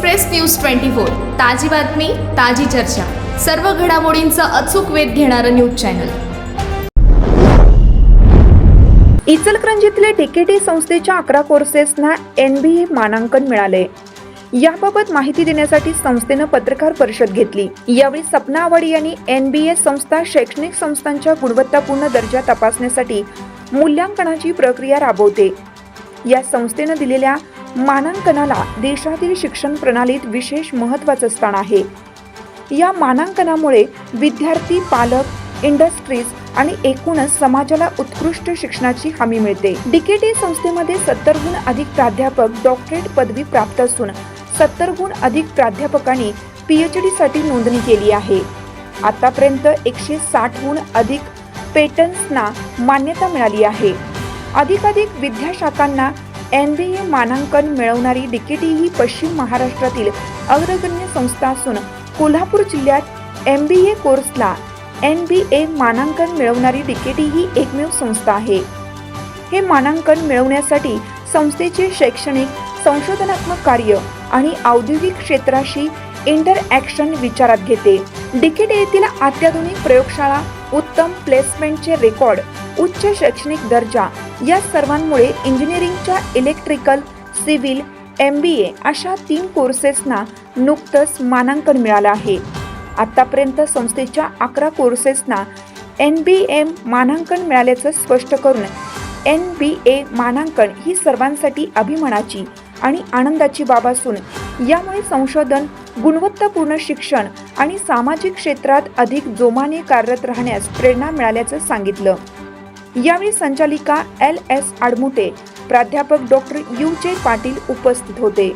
Express news twenty four. ताजी बातमी ताजी चर्चा. सर्व घडामोडींचा अचूक वेध घेणारं न्यूज चॅनल. इचलकरंजीतल्या टिकेटी संस्थेच्या अकरा कोर्सेसना एन बी ए मानांकन मिळाले. याबाबत माहिती देण्यासाठी संस्थेनं पत्रकार परिषद घेतली. यावेळी सपना आवाडी यांनी एन बी ए संस्था शैक्षणिक संस्थांच्या गुणवत्तापूर्ण दर्जा तपासण्यासाठी मूल्यांकनाची प्रक्रिया राबवते. या संस्थेनं दिलेल्या मानांकनाला देशातील शिक्षण प्रणालीत विशेष महत्त्वाचं स्थान आहे. या मानांकनामुळे विद्यार्थी पालक इंडस्ट्रीज आणि एकूणच समाजाला उत्कृष्ट शिक्षणाची हमी मिळते. डीकेटी संस्थेमध्ये सत्तरहून अधिक प्राध्यापक डॉक्टरेट पदवी प्राप्त असून सत्तरहून अधिक प्राध्यापकांनी पीएचडी साठी नोंदणी केली आहे. आतापर्यंत एकशे साठहून अधिक पेटंट्सना मान्यता मिळाली आहे. अधिकाधिक विद्याशाखांना एन बी ए मानांकन मिळवणारी डिकेटी ही पश्चिम महाराष्ट्रातील अग्रगण्य संस्था असून कोल्हापूर जिल्ह्यात एम बी ए कोर्सला एन बी ए मानांकन मिळवणारी डिकेटी ही एकमेव संस्था आहे. हे मानांकन मिळवण्यासाठी संस्थेचे शैक्षणिक संशोधनात्मक कार्य आणि औद्योगिक क्षेत्राशी इंटर ॲक्शन विचारात घेते. डिकेट येथील अत्याधुनिक प्रयोगशाळा उत्तम प्लेसमेंटचे रेकॉर्ड उच्च शैक्षणिक दर्जा या सर्वांमुळे इंजिनिअरिंगच्या electrical civil M B A अशा तीन कोर्सेसना नुकतंच मानांकन मिळालं आहे. आत्तापर्यंत संस्थेच्या अकरा कोर्सेसना एन बी एम मानांकन मिळाल्याचं स्पष्ट करून एन बी ए मानांकन ही सर्वांसाठी अभिमानाची आणि आनंदाची बाब असून यामुळे संशोधन गुणवत्तापूर्ण शिक्षण आणि सामाजिक क्षेत्रात अधिक जोमाने कार्यरत राहण्यास प्रेरणा मिळाल्याचं सांगितलं. यावेळी संचालिका एल एस आडमुटे प्राध्यापक डॉक्टर यू जे पाटील उपस्थित होते.